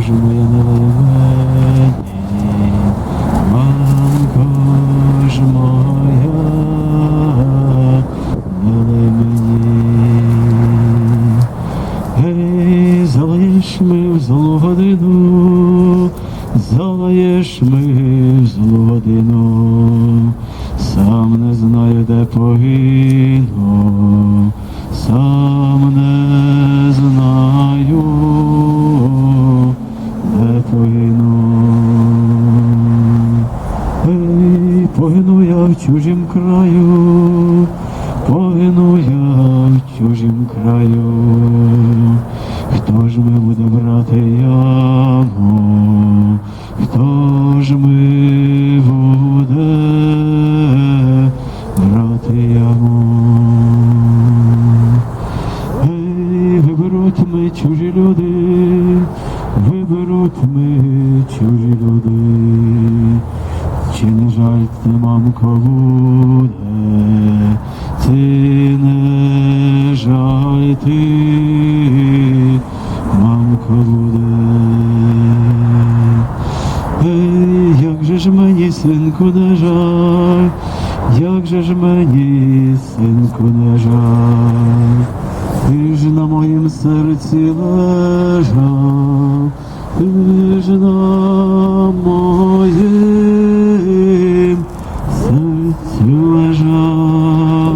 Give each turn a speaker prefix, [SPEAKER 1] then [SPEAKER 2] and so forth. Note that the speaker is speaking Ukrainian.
[SPEAKER 1] ж моя налей мені, мамко ж моя, налей мені. Гей, залаєш ми в злу годину, залаєш ми в злу годину, сам не знаю, де погину, сам не я в чужім краю, погину я в чужім краю. Хто ж ми буде брати яму? Хто ж ми буде брати яму? Виберуть ми чужі люди, виберуть ми чужі люди. Чи не жаль ти, мамко, буде, ти не жаль ти, буде. Ей, як же ж мені, синку, не жаль, як же ж мені, синку, не жаль, ти ж на моїм серці лежав, ти ж на Sous la joie.